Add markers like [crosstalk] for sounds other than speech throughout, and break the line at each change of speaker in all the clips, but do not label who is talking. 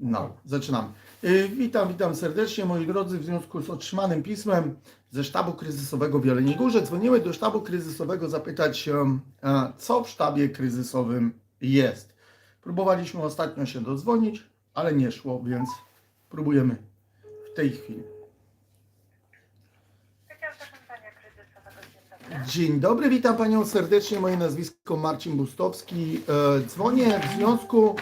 No, zaczynamy. Y, Witam, witam serdecznie moi drodzy. W związku z otrzymanym pismem ze sztabu kryzysowego w Jeleniej Górze dzwoniły do sztabu kryzysowego zapytać się, co w sztabie kryzysowym jest. Próbowaliśmy ostatnio się dodzwonić, ale nie szło, więc próbujemy w tej chwili.
Dzień dobry.
Witam Panią serdecznie. Moje nazwisko Marcin Bustowski. E, Dzwonię w związku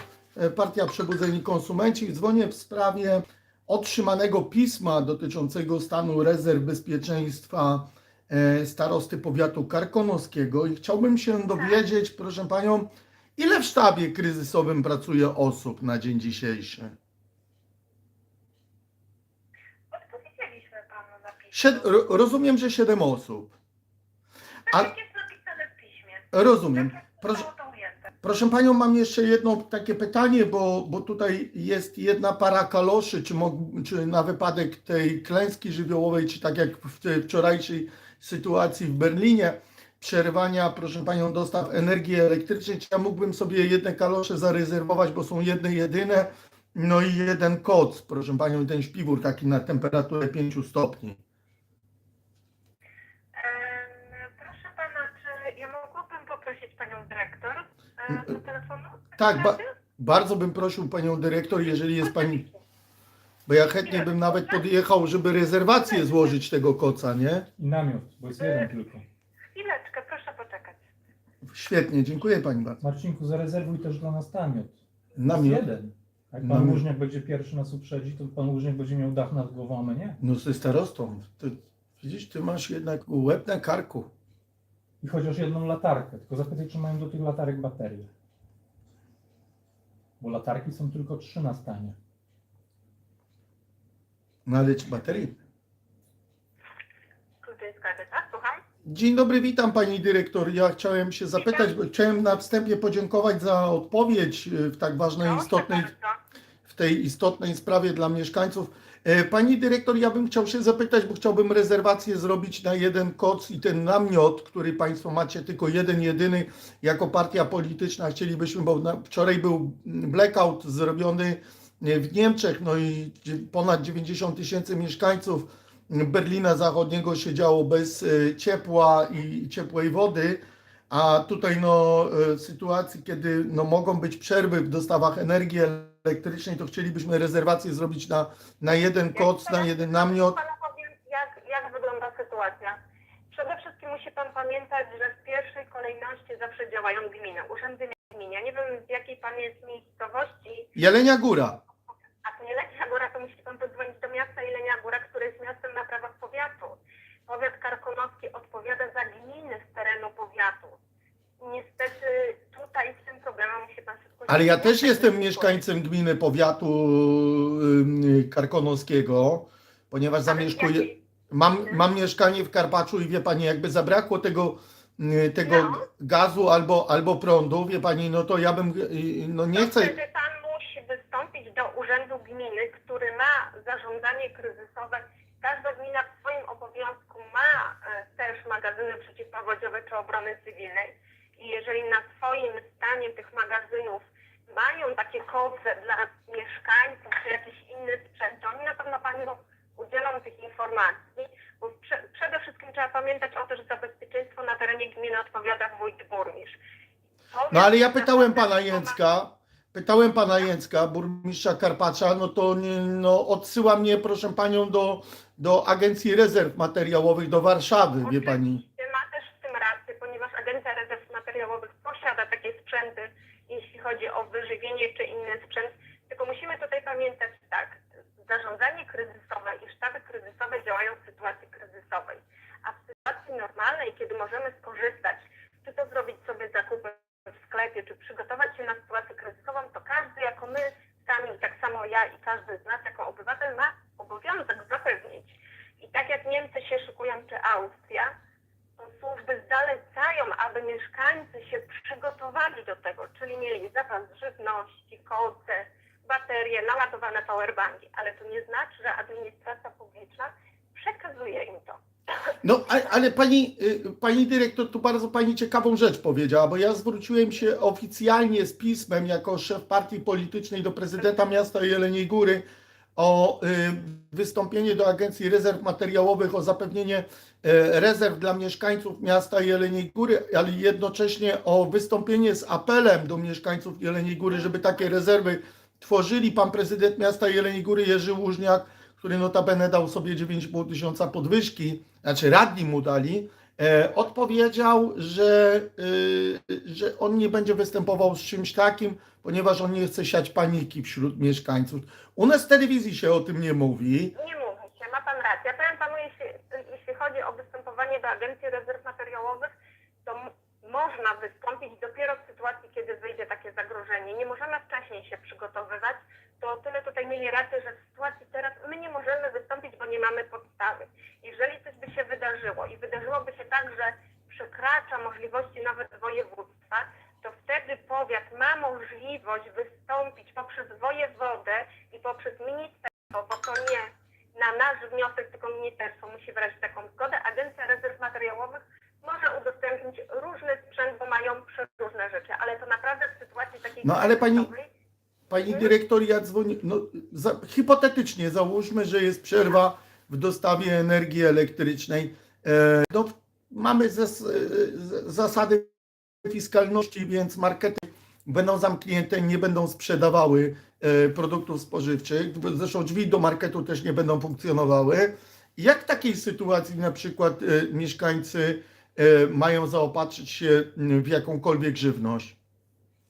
Partia Przebudzeni Konsumenci. Dzwonię w sprawie otrzymanego pisma dotyczącego stanu rezerw bezpieczeństwa e, starosty powiatu karkonoskiego i chciałbym się dowiedzieć, proszę Panią, ile w sztabie kryzysowym pracuje osób na dzień dzisiejszy?
Odpowiedzieliśmy panu na piśmie.
Sied- ro- rozumiem, że 7 osób.
Tak
a-
jak jest napisane w piśmie.
Rozumiem.
Tak jak
Proszę. Proszę Panią, mam jeszcze jedno takie pytanie, bo, bo tutaj jest jedna para kaloszy, czy, czy na wypadek tej klęski żywiołowej, czy tak jak w wczorajszej sytuacji w Berlinie, przerwania, proszę Panią, dostaw energii elektrycznej, czy ja mógłbym sobie jedne kalosze zarezerwować, bo są jedne jedyne, no i jeden koc, proszę Panią, ten śpiwór taki na temperaturę 5 stopni.
Do telefonu?
Tak, ba- bardzo bym prosił Panią Dyrektor, jeżeli jest Pani... Bo ja chętnie bym nawet podjechał, żeby rezerwację złożyć tego koca, nie?
I namiot, bo jest jeden tylko.
Chwileczkę, proszę poczekać.
Świetnie, dziękuję Pani bardzo.
Marcinku, zarezerwuj też dla nas namiot. Jest
Namiot?
jeden. Jak pan
Namiot.
Łużniak będzie pierwszy nas uprzedzi, to pan Łużniak będzie miał dach nad głową, a my nie.
No ze starostą. Ty, widzisz, Ty masz jednak łeb na karku.
I chociaż jedną latarkę, tylko zapytaj, czy mają do tych latarek baterie. Bo latarki są tylko trzy na stanie.
Naleć baterii.
Kultyńska Edyta, słucham.
Dzień dobry, witam Pani Dyrektor. Ja chciałem się zapytać, bo chciałem na wstępie podziękować za odpowiedź y, w tak ważnej,
Proszę
istotnej
bardzo.
Tej istotnej sprawie dla mieszkańców. E, Pani dyrektor, ja bym chciał się zapytać, bo chciałbym rezerwację zrobić na jeden koc i ten namiot, który Państwo macie tylko jeden, jedyny, jako partia polityczna chcielibyśmy, bo wczoraj był blackout zrobiony e, w Niemczech, no i ponad 90 tysięcy mieszkańców Berlina Zachodniego siedziało bez e, ciepła i ciepłej wody. A tutaj no, sytuacji, kiedy no, mogą być przerwy w dostawach energii elektrycznej, to chcielibyśmy rezerwację zrobić na, na jeden koc, na jeden namiot.
Panu powiem, jak, jak wygląda sytuacja. Przede wszystkim musi Pan pamiętać, że w pierwszej kolejności zawsze działają gminy, urzędy gminy. Ja nie wiem, z jakiej Pan jest miejscowości,
Jelenia Góra.
a to nie Lenia Góra, to musi Pan podzwonić do miasta Jelenia Góra, które jest miastem na prawach powiatu. Powiat karkonoski odpowiada za gminy z terenu powiatu. Niestety tutaj z tym problemem musi Pan zgłosić.
Ale ja też jestem mieszkańcem gminy powiatu ym, karkonoskiego, ponieważ zamieszkuję. Mam, mam mieszkanie w Karpaczu i wie pani, jakby zabrakło tego, y, tego
No.
gazu albo, albo prądu, wie pani, no to ja bym, y, no nie
to
chcę.
wtedy pan musi wystąpić do urzędu gminy, który ma zarządzanie kryzysowe. Każda gmina w swoim obowiązku ma e, też magazyny przeciwpowodziowe czy obrony cywilnej. I jeżeli magazynów mają takie koce dla mieszkańców czy jakiś inny sprzęt, to oni na pewno panu udzielą tych informacji, bo prze, przede wszystkim trzeba pamiętać o to, że za bezpieczeństwo na terenie gminy odpowiada wójt burmistrz.
No ale ja pytałem pana Jęcka, pytałem pana Jęcka, burmistrza Karpacza, no to no, odsyła mnie, proszę panią, do, do Agencji Rezerw Materiałowych do Warszawy, wie pani.
Oczywiście Ma też w tym rację, ponieważ Agencja Rezerw Materiałowych posiada takie sprzęty, jeśli chodzi o czy inny sprzęt. Tylko musimy tutaj pamiętać tak, zarządzanie kryzysowe i sztaby kryzysowe działają w sytuacji kryzysowej. A w sytuacji normalnej, kiedy możemy skorzystać, czy to zrobić sobie zakupy w sklepie, czy przygotować się na sytuację kryzysową, to każdy jako my sami, tak samo ja i każdy z nas jako obywatel ma obowiązek zapewnić. I tak jak Niemcy się szykują, czy Austria, to służby zalecają, aby mieszkańcy się przygotowali do tego, czyli mieli zapas żywności, koce, baterie, naładowane powerbanki. Ale to nie znaczy, że administracja publiczna przekazuje im to.
No, ale pani, y, pani dyrektor tu bardzo pani ciekawą rzecz powiedziała, bo ja zwróciłem się oficjalnie z pismem jako szef partii politycznej do prezydenta miasta Jeleniej Góry o y, wystąpienie do Agencji Rezerw Materiałowych o zapewnienie y, rezerw dla mieszkańców miasta Jeleniej Góry, ale jednocześnie o wystąpienie z apelem do mieszkańców Jeleniej Góry, żeby takie rezerwy tworzyli. Pan prezydent miasta Jeleniej Góry Jerzy Łużniak który notabene dał sobie 9,5 tysiąca podwyżki, znaczy radni mu dali, e, odpowiedział, że, y, że on nie będzie występował z czymś takim, ponieważ on nie chce siać paniki wśród mieszkańców. U nas w telewizji się o tym nie mówi.
Nie mówi się, ma pan rację. Powiem panu, jeśli, jeśli chodzi o występowanie do Agencji Rezerw Materiałowych, to można wystąpić dopiero w sytuacji, kiedy wyjdzie takie zagrożenie. Nie możemy wcześniej się przygotowywać. To tyle tutaj mieli rację, że w sytuacji teraz my nie możemy wystąpić, bo nie mamy podstawy. Jeżeli coś by się wydarzyło i wydarzyłoby się tak, że przekracza możliwości nawet województwa, wtedy powiat ma możliwość wystąpić poprzez wojewodę i poprzez ministerstwo, bo to nie na nasz wniosek, tylko ministerstwo musi wyrazić taką zgodę. Agencja Rezerw Materiałowych może udostępnić różny sprzęt, bo mają różne rzeczy, ale to naprawdę w sytuacji takiej
No, ale pani- Pani dyrektor, ja dzwonię, no, za, hipotetycznie załóżmy, że jest przerwa w dostawie energii elektrycznej. E, no, mamy zas, e, zasady fiskalności, więc markety będą zamknięte, nie będą sprzedawały e, produktów spożywczych. Zresztą drzwi do marketu też nie będą funkcjonowały. Jak w takiej sytuacji na przykład e, mieszkańcy e, mają zaopatrzyć się w jakąkolwiek żywność?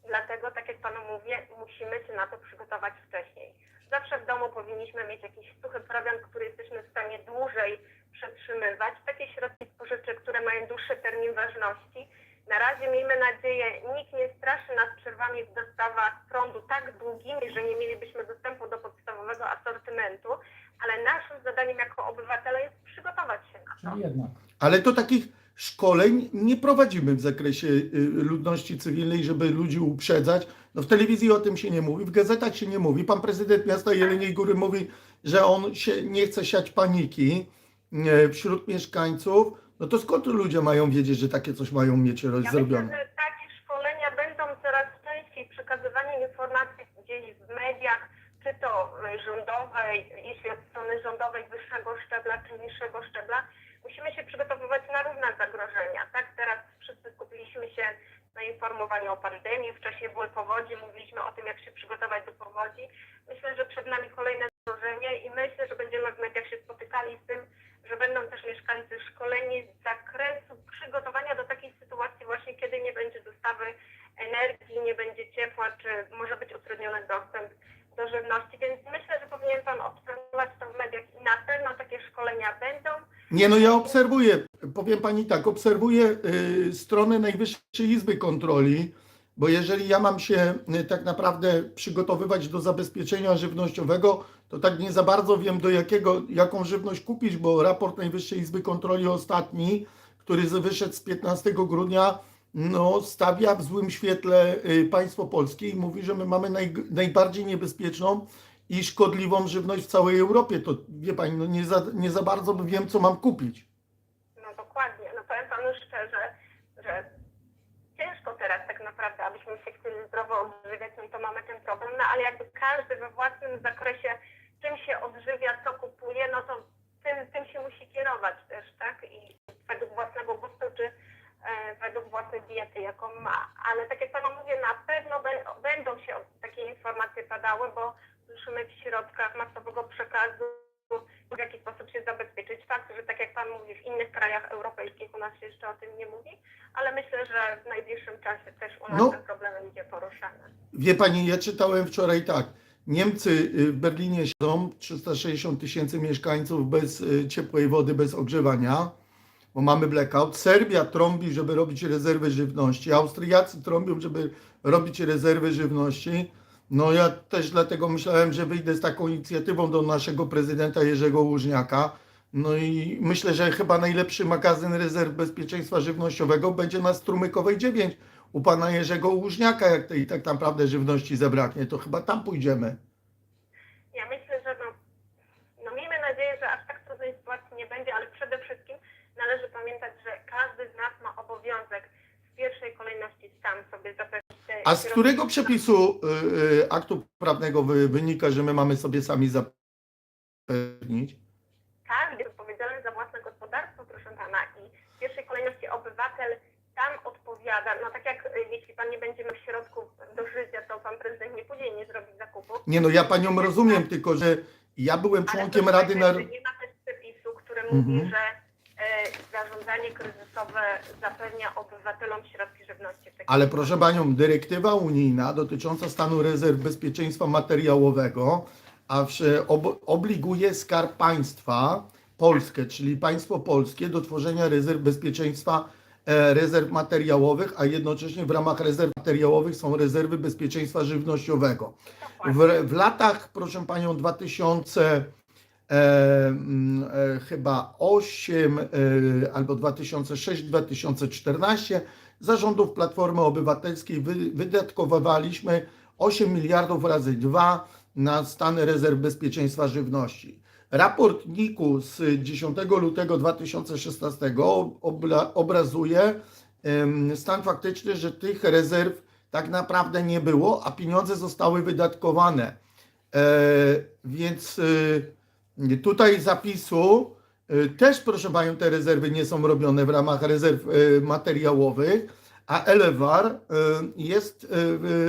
Dlatego, tak jak panu mówię, musimy się na to przygotować wcześniej. Zawsze w domu powinniśmy mieć jakiś suchy prowiant, który jesteśmy w stanie dłużej przetrzymywać. Takie środki spożywcze, które mają dłuższy termin ważności. Na razie miejmy nadzieję, nikt nie straszy nas przerwami w dostawach prądu tak długimi, że nie mielibyśmy dostępu do podstawowego asortymentu, ale naszym zadaniem jako obywatela jest przygotować się na to.
Czyli jednak.
Ale to takich szkoleń nie prowadzimy w zakresie y, ludności cywilnej, żeby ludzi uprzedzać. No w telewizji o tym się nie mówi, w gazetach się nie mówi. Pan prezydent miasta Jeleniej Góry mówi, że on się nie chce siać paniki wśród mieszkańców. No to skąd ludzie mają wiedzieć, że takie coś mają mieć
Ja myślę,
zrobione?
że takie szkolenia będą coraz częściej przekazywanie informacji gdzieś w mediach, czy to rządowej, jeśli od strony rządowej wyższego szczebla, czy niższego szczebla. Musimy się przygotowywać na różne zagrożenia. Tak, teraz wszyscy skupiliśmy się na informowaniu o pandemii. Wcześniej były powodzi, mówiliśmy o tym, jak się przygotować do powodzi. Myślę, że przed nami kolejne zagrożenie i myślę, że będziemy w mediach się spotykali z tym, że będą też mieszkańcy szkoleni z zakresu przygotowania do takiej sytuacji właśnie, kiedy nie będzie dostawy energii, nie będzie ciepła, czy może być utrudniony dostęp do żywności. Więc myślę, że powinien Pan obserwować to w mediach i na pewno takie szkolenia będą.
Nie, no ja obserwuję, powiem pani tak, obserwuję y, stronę Najwyższej Izby Kontroli, bo jeżeli ja mam się y, tak naprawdę przygotowywać do zabezpieczenia żywnościowego, to tak nie za bardzo wiem do jakiego, jaką żywność kupić, bo raport Najwyższej Izby Kontroli ostatni, który wyszedł z 15 grudnia, no, stawia w złym świetle y, państwo polskie i mówi, że my mamy naj, najbardziej niebezpieczną i szkodliwą żywność w całej Europie. To wie pani, no nie za, nie za bardzo wiem, co mam kupić.
No dokładnie. No powiem Panu szczerze, że ciężko teraz tak się chcieli zdrowo odżywiać, no to mamy ten problem, no ale jakby każdy we własnym zakresie czym się odżywia, co kupuje, no to tym, tym się musi kierować też, tak? I według własnego gustu, czy e, według własnej diety, jaką ma. Ale tak jak Panu mówię, na pewno bę- będą się takie informacje padały, bo słyszymy w środkach masowego przekazu, w jaki sposób się zabezpieczyć. Fakt, że tak jak Pan mówi, w innych krajach europejskich u nas się jeszcze o tym nie mówi, ale myślę, że w najbliższym czasie też u nas
No.
ten problem będzie poruszany.
Wie pani, ja czytałem wczoraj tak. Niemcy y, w Berlinie siedzą 360 tysięcy mieszkańców bez y, ciepłej wody, bez ogrzewania, bo mamy blackout. Serbia trąbi, żeby robić rezerwy żywności. Austriacy trąbią, żeby robić rezerwy żywności. No ja też dlatego myślałem, że wyjdę z taką inicjatywą do naszego prezydenta Jerzego Łużniaka. No i myślę, że chyba najlepszy magazyn rezerw bezpieczeństwa żywnościowego będzie na Strumykowej 9 u pana Jerzego Łużniaka, jak tej tak naprawdę żywności zabraknie, to chyba tam pójdziemy.
Ja myślę, że no, no miejmy nadzieję, że aż tak trudnej sytuacji nie będzie, ale przede wszystkim należy pamiętać, że każdy z nas ma obowiązek w pierwszej kolejności sam sobie zapewnić
A z którego przepisu y, y, aktu prawnego wy, wynika, że my mamy sobie sami zapewnić?
Każdy odpowiedzialny za własne gospodarstwo, proszę pana, i w pierwszej kolejności obywatel sam odpowiada. No tak jak y, jeśli pan nie będzie miał środków do życia, to pan prezydent nie pójdzie i nie zrobi zakupów.
Nie no, ja panią rozumiem, tylko że ja byłem
Ale
członkiem
proszę
Rady
pamiętać,
na...
że Nie ma też przepisu, który
Mhm.
mówi, że e, zarządzanie kryzysowe zapewnia obywatelom środki żywności.
Ale proszę panią, dyrektywa unijna dotycząca stanu rezerw bezpieczeństwa materiałowego, a ob, obliguje skarb państwa, Polskę, czyli państwo polskie, do tworzenia rezerw bezpieczeństwa, rezerw materiałowych, a jednocześnie w ramach rezerw materiałowych są rezerwy bezpieczeństwa żywnościowego. W, w latach, proszę panią, 2000 e, mm, e, chyba 8 e, albo 2006-2014 zarządów Platformy Obywatelskiej wy, wydatkowywaliśmy 8 miliardów razy 2 na stan rezerw bezpieczeństwa żywności. Raport NIK-u z 10 lutego 2016 obla, obrazuje stan faktyczny, że tych rezerw tak naprawdę nie było, a pieniądze zostały wydatkowane. E, więc e, tutaj zapisu e, też, proszę Panią, te rezerwy nie są robione w ramach rezerw materiałowych, a Elewar jest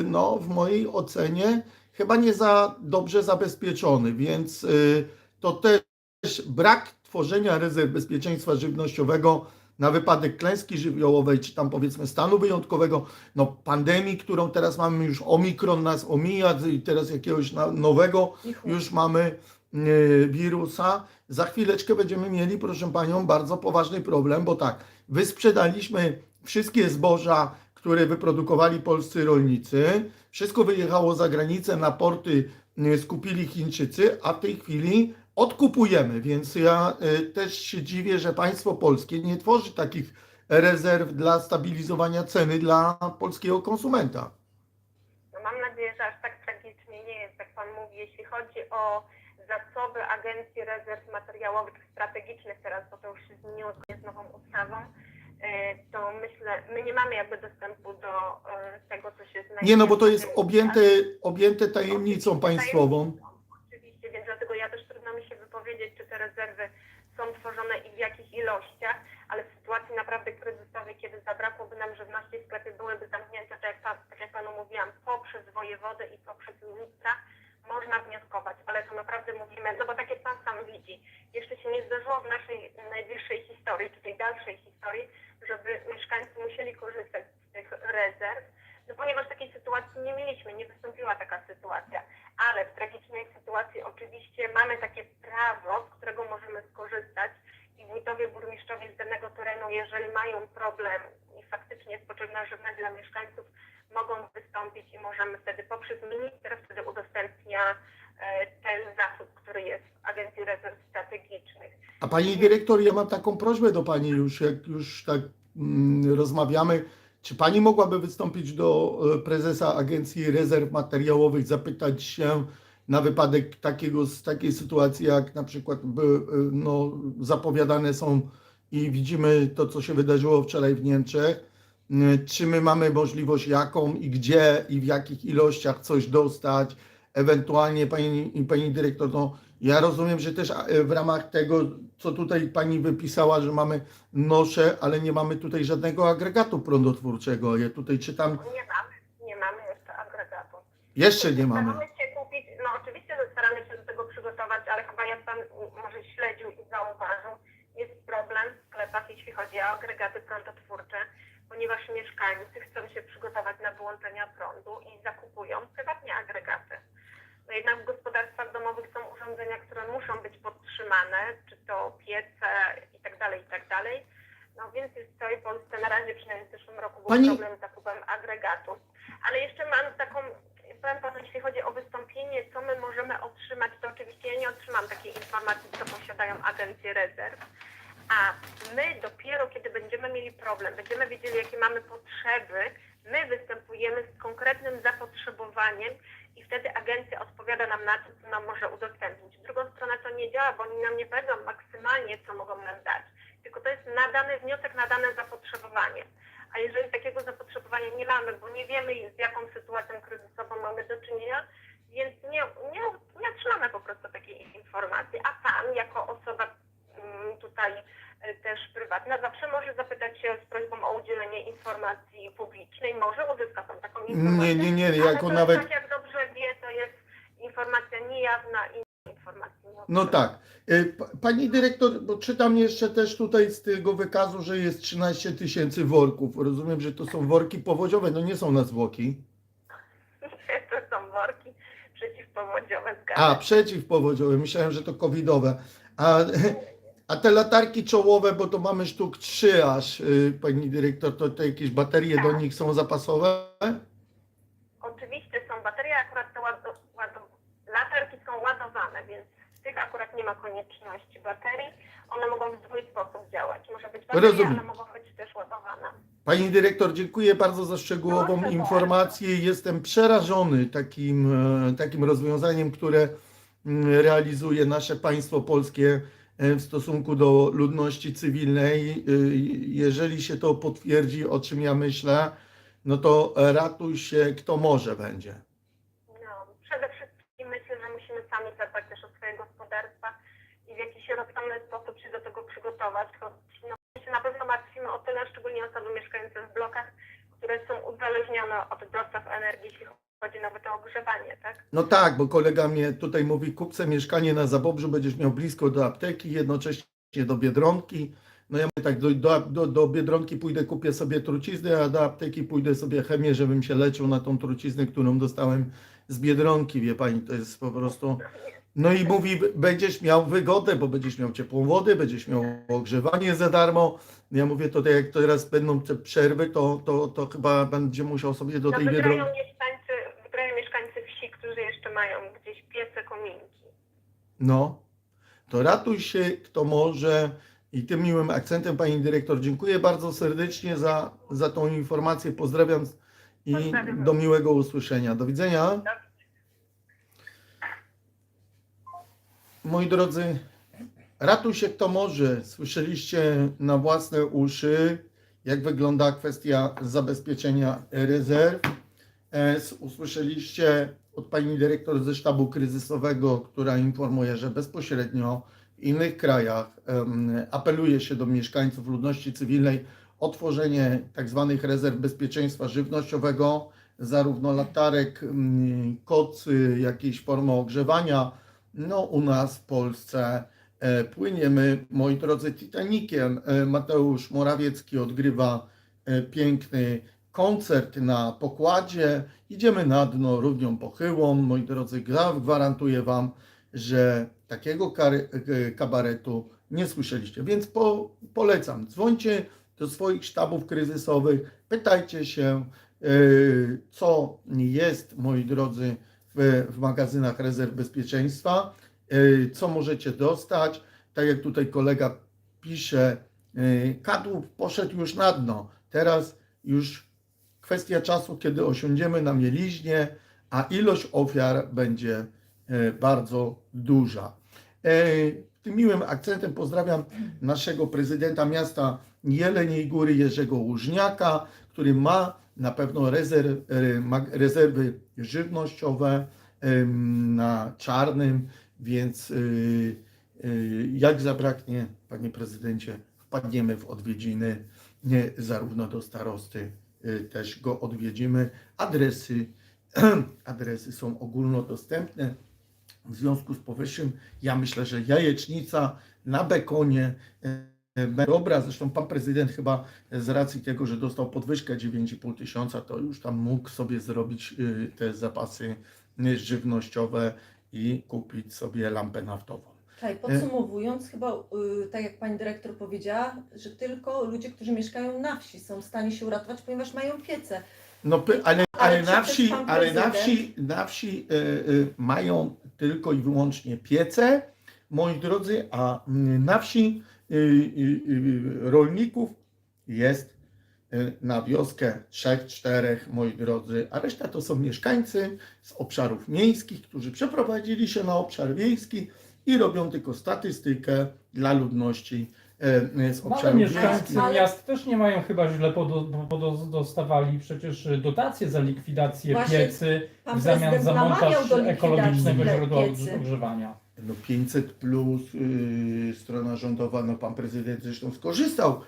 no, w mojej ocenie chyba nie za dobrze zabezpieczony, więc to też brak tworzenia rezerw bezpieczeństwa żywnościowego na wypadek klęski żywiołowej, czy tam powiedzmy stanu wyjątkowego, no pandemii, którą teraz mamy już omikron nas omija i teraz jakiegoś nowego już mamy e, wirusa. Za chwileczkę będziemy mieli, proszę Panią, bardzo poważny problem, bo tak, wysprzedaliśmy wszystkie zboża, które wyprodukowali polscy rolnicy, wszystko wyjechało za granicę, na porty e, skupili Chińczycy, a w tej chwili odkupujemy, więc ja e, też się dziwię, że państwo polskie nie tworzy takich rezerw dla stabilizowania ceny dla polskiego konsumenta.
No mam nadzieję, że aż tak tragicznie nie jest, jak Pan mówi, jeśli chodzi o zasoby Agencji Rezerw Materiałowych Strategicznych teraz, bo to już się zmieniło z nową ustawą, e, to myślę, my nie mamy jakby dostępu do e, tego, co się znajduje.
Nie, no bo to jest objęte, objęte tajemnicą państwową.
Oczywiście, więc dlatego ja też trudno mi się wypowiedzieć, czy te rezerwy są tworzone i w jakich ilościach, ale w sytuacji naprawdę kryzysowej, kiedy zabrakłoby nam żywności, sklepy byłyby zamknięte, tak jak, tak jak panu mówiłam, poprzez wojewodę i poprzez ministra, można wnioskować, ale to naprawdę mówimy, no bo tak jak pan sam widzi, jeszcze się nie zdarzyło w naszej najbliższej historii, czy tej dalszej historii, żeby mieszkańcy musieli korzystać z tych rezerw, no ponieważ takiej sytuacji nie mieliśmy, nie wystąpiła taka sytuacja ale w tragicznej sytuacji oczywiście mamy takie prawo, z którego możemy skorzystać i wójtowie, burmistrzowie z danego terenu, jeżeli mają problem i faktycznie jest potrzebna żywność dla mieszkańców, mogą wystąpić i możemy wtedy poprzez minister wtedy udostępnia e, ten zasób, który jest w Agencji Rezerw Strategicznych.
A pani dyrektor, ja mam taką prośbę do pani już, jak już tak mm, rozmawiamy. Czy pani mogłaby wystąpić do e, prezesa Agencji Rezerw Materiałowych, zapytać się na wypadek takiego, takiej sytuacji, jak na przykład e, no, zapowiadane są i widzimy to, co się wydarzyło wczoraj w Niemczech. Mm, Czy my mamy możliwość jaką i gdzie i w jakich ilościach coś dostać? Ewentualnie pani, pani dyrektor, no, ja rozumiem, że też e, w ramach tego, co tutaj pani wypisała, że mamy nosze, ale nie mamy tutaj żadnego agregatu prądotwórczego. Ja tutaj czytam,
Nie mamy, nie mamy jeszcze agregatu.
jeszcze nie mamy.
Staramy się kupić, no oczywiście, staramy się do tego przygotować, ale chyba jak Pan może śledził i zauważył, jest problem w sklepach, jeśli chodzi o agregaty prądotwórcze, ponieważ mieszkańcy chcą się przygotować na wyłączenia prądu i zakupują prywatnie agregaty. No jednak w gospodarstwach domowych są urządzenia, które muszą być podtrzymane, czy to piece i tak dalej, i tak dalej. No więc jest w całej Polsce, na razie przynajmniej w zeszłym roku był
Pani-
problem z zakupem agregatu. Ale jeszcze mam taką, powiem panu, jeśli chodzi o wystąpienie, co my możemy otrzymać, to oczywiście ja nie otrzymam takiej informacji, co posiadają agencje rezerw. A my dopiero, kiedy będziemy mieli problem, będziemy wiedzieli, jakie mamy potrzeby, my występujemy z konkretnym zapotrzebowaniem i wtedy agencja odpowiada nam na to, co nam może udostępnić. Drugą stronę to nie działa, bo oni nam nie powiedzą maksymalnie, co mogą nam dać, tylko to jest na dany wniosek, na dane zapotrzebowanie. A jeżeli takiego zapotrzebowania nie mamy, bo nie wiemy z jaką sytuacją kryzysową mamy do czynienia, więc nie, nie, nie otrzymamy po prostu takiej informacji. A pan jako osoba mm, tutaj też prywatna zawsze może zapytać się z prośbą o udzielenie informacji publicznej. Może uzyska pan taką informację.
Nie, nie, nie, jako nawet...
tak jak dobrze wie, to jest informacja niejawna i informacja niejawna.
No tak. Pa- Pani dyrektor, bo czytam jeszcze też tutaj z tego wykazu, że jest 13 tysięcy worków. Rozumiem, że to są worki powodziowe, no nie są na zwłoki.
To są worki przeciwpowodziowe.
A,
zgadza się.
przeciwpowodziowe. Myślałem, że to covidowe. A, a te latarki czołowe, bo to mamy sztuk 3 aż, y, pani dyrektor, to te jakieś baterie do nich są zapasowe?
Oczywiście są baterie, akurat te ład, ład, latarki są ładowane, więc w tych akurat nie ma konieczności baterii. One mogą w dwój sposób działać. Może być bateria,
Rozumiem.
ale mogą być też ładowane.
Pani dyrektor, dziękuję bardzo za szczegółową
Proszę
informację. Jestem przerażony takim, e, takim rozwiązaniem, które mm, realizuje nasze państwo polskie w stosunku do ludności cywilnej. E, Jeżeli się to potwierdzi, o czym ja myślę, no to ratuj się kto może będzie.
No, przede wszystkim myślę, że musimy sami zadbać też o swoje gospodarstwa i w jakiś rozsądny sposób się do tego przygotować. Choć no, my się na pewno martwimy o tyle, szczególnie osoby mieszkające w blokach, które są uzależnione od dostaw energii, jeśli nawet o ogrzewanie, tak?
No tak, bo kolega mnie tutaj mówi, kup se mieszkanie na Zabobrzu, będziesz miał blisko do apteki, jednocześnie do Biedronki. No ja mówię tak, do, do, do, do Biedronki pójdę, kupię sobie truciznę, a do apteki pójdę sobie chemię, żebym się leczył na tą truciznę, którą dostałem z Biedronki, wie pani, to jest po prostu... No i mówi, będziesz miał wygodę, bo będziesz miał ciepłą wodę, będziesz miał ogrzewanie za darmo. Ja mówię, to tak jak teraz będą te przerwy, to, to, to chyba będzie musiał sobie do
No
tej
wygrają
Biedronki...
wsi, którzy jeszcze mają gdzieś piece, kominki.
No, to ratuj się, kto może. I tym miłym akcentem, pani dyrektor, dziękuję bardzo serdecznie za, za tą informację. Pozdrawiam i
Pozdrawiam.
do miłego usłyszenia. Do widzenia. Moi drodzy, ratuj się kto może. Słyszeliście na własne uszy, jak wygląda kwestia zabezpieczenia rezerw. E, Usłyszeliście od pani dyrektor ze sztabu kryzysowego, która informuje, że bezpośrednio w innych krajach apeluje się do mieszkańców ludności cywilnej o tworzenie tak zwanych rezerw bezpieczeństwa żywnościowego, zarówno latarek, kocy, jakiejś formy ogrzewania. No u nas w Polsce e, płyniemy, moi drodzy, Titanikiem. E, Mateusz Morawiecki odgrywa e, piękny koncert na pokładzie. Idziemy na dno równią pochyłą. Moi drodzy, gwarantuję Wam, że takiego e, kabaretu nie słyszeliście. Więc po, polecam, dzwońcie do swoich sztabów kryzysowych, pytajcie się, e, co jest, moi drodzy, w, w magazynach rezerw bezpieczeństwa, e, co możecie dostać. Tak jak tutaj kolega pisze, kadłub poszedł już na dno. Teraz już kwestia czasu, kiedy osiądziemy na mieliźnie, a ilość ofiar będzie e, bardzo duża. E, Tym miłym akcentem pozdrawiam naszego prezydenta miasta Jeleniej Góry, Jerzego Łużniaka, który ma na pewno e, rezerwy żywnościowe na czarnym, więc jak zabraknie, panie prezydencie, wpadniemy w odwiedziny zarówno do starosty, też go odwiedzimy. Adresy, [clears throat] adresy są ogólnodostępne. W związku z powyższym, ja myślę, że jajecznica na bekonie e, będzie dobra. Zresztą pan prezydent chyba z racji tego, że dostał podwyżkę 9,5 tysiąca, to już tam mógł sobie zrobić y, te zapasy y, żywnościowe i kupić sobie lampę naftową.
Tak, podsumowując, chyba y, tak jak pani dyrektor powiedziała, że tylko ludzie, którzy mieszkają na wsi są w stanie się uratować, ponieważ mają piece.
No, ale,
Ale
na wsi, ale na wsi, na wsi y, y, mają tylko i wyłącznie piece, moi drodzy, a mm, na wsi y, y, y, rolników jest y, na wioskę trzech, czterech, moi drodzy, a reszta to są mieszkańcy z obszarów miejskich, którzy przeprowadzili się na obszar wiejski i robią tylko statystykę dla ludności e, z
No, ale mieszkańcy miast też nie mają chyba źle, bo, bo, bo do- dostawali przecież dotacje za likwidację
Właśnie
piecy
Pan
w zamian
prezydent
za
namawiał
montaż
do likwidacji
ekologicznego źródła
piecy.
ogrzewania.
No 500 plus y, strona rządowa, no pan prezydent zresztą skorzystał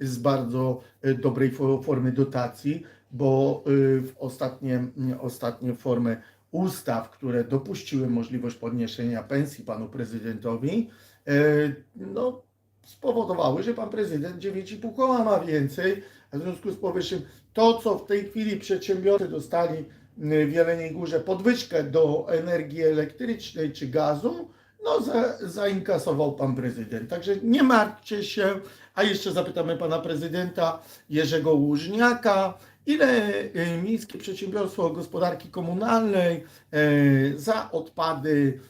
z bardzo y, dobrej fo- formy dotacji, bo y, w ostatnie, ostatnie formy ustaw, które dopuściły możliwość podniesienia pensji panu prezydentowi, y, no spowodowały, że pan prezydent 9,5 koła ma więcej, w związku z powyższym to, co w tej chwili przedsiębiorcy dostali y, w Jeleniej Górze podwyżkę do energii elektrycznej czy gazu, no za, zainkasował pan prezydent. Także nie martwcie się, a jeszcze zapytamy pana prezydenta Jerzego Łużniaka, ile y, Miejskie Przedsiębiorstwo Gospodarki Komunalnej y, za odpady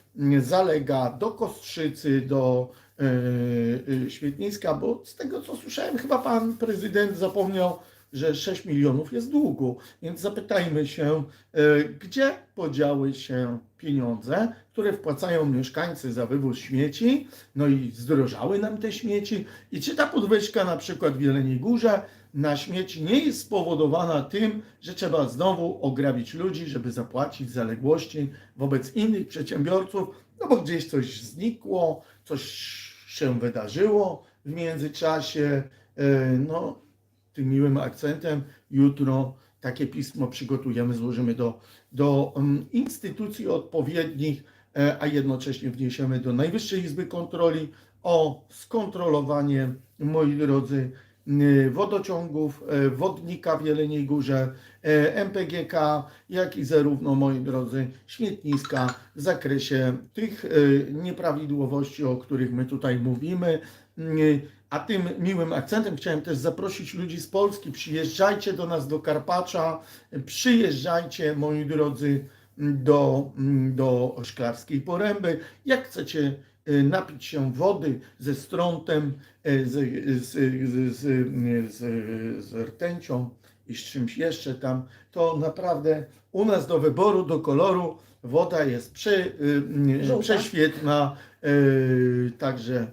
zalega do Kostrzycy, do y, Świetniska, bo z tego co słyszałem, chyba pan prezydent zapomniał, że 6 milionów jest długu. Więc zapytajmy się, gdzie podziały się pieniądze, które wpłacają mieszkańcy za wywóz śmieci, no i zdrożały nam te śmieci. I czy ta podwyżka na przykład w Jeleniej Górze na śmieci nie jest spowodowana tym, że trzeba znowu ograbić ludzi, żeby zapłacić zaległości wobec innych przedsiębiorców, no bo gdzieś coś znikło, coś się wydarzyło w międzyczasie. E, No, tym miłym akcentem jutro takie pismo przygotujemy, złożymy do, do mm, instytucji odpowiednich, e, a jednocześnie wniesiemy do Najwyższej Izby Kontroli o skontrolowanie, moi drodzy, wodociągów, e, wodnika w Jeleniej Górze, e, MPGK, jak i zarówno, moi drodzy, śmietniska w zakresie tych nieprawidłowości, o których my tutaj mówimy. Y, A tym miłym akcentem chciałem też zaprosić ludzi z Polski. Przyjeżdżajcie do nas do Karpacza, przyjeżdżajcie, moi drodzy, do, do Szklarskiej Poręby. Jak chcecie y, napić się wody ze strątem, y, z, z, z, z, z, rtęcią i z czymś jeszcze tam, to naprawdę u nas do wyboru, do koloru woda jest prze, y, y,
Żółta.
prześwietna, y, także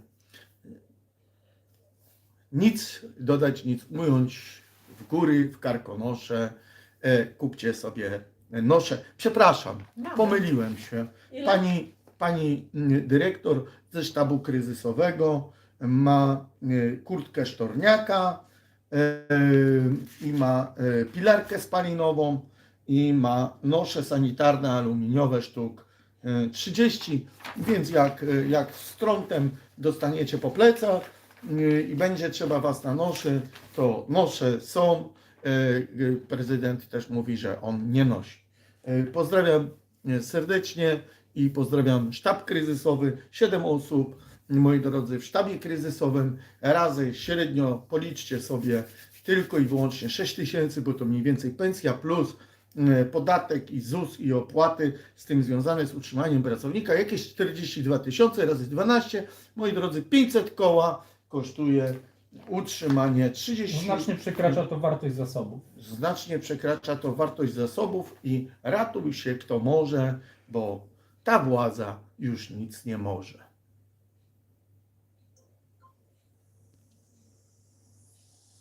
nic dodać, nic ująć w góry, w karkonosze, e, kupcie sobie nosze. Przepraszam,
Dobra.
pomyliłem się.
Ile?
Pani, pani mm, dyrektor ze sztabu kryzysowego ma e, kurtkę sztorniaka e, i ma e, pilarkę spalinową i ma nosze sanitarne aluminiowe sztuk e, 30, więc jak, jak z trątem dostaniecie po plecach i będzie trzeba was na noszy, to nosze są. Prezydent też mówi, że on nie nosi. Pozdrawiam serdecznie i pozdrawiam sztab kryzysowy. Siedem osób, moi drodzy, w sztabie kryzysowym razy średnio policzcie sobie tylko i wyłącznie 6 tysięcy, bo to mniej więcej pensja plus e, podatek i ZUS i opłaty z tym związane z utrzymaniem pracownika. Jakieś 42 tysiące razy 12, moi drodzy, 500 koła kosztuje utrzymanie 30
Znacznie przekracza to wartość zasobów.
znacznie przekracza to wartość zasobów i ratuj się kto może, bo ta władza już nic nie może.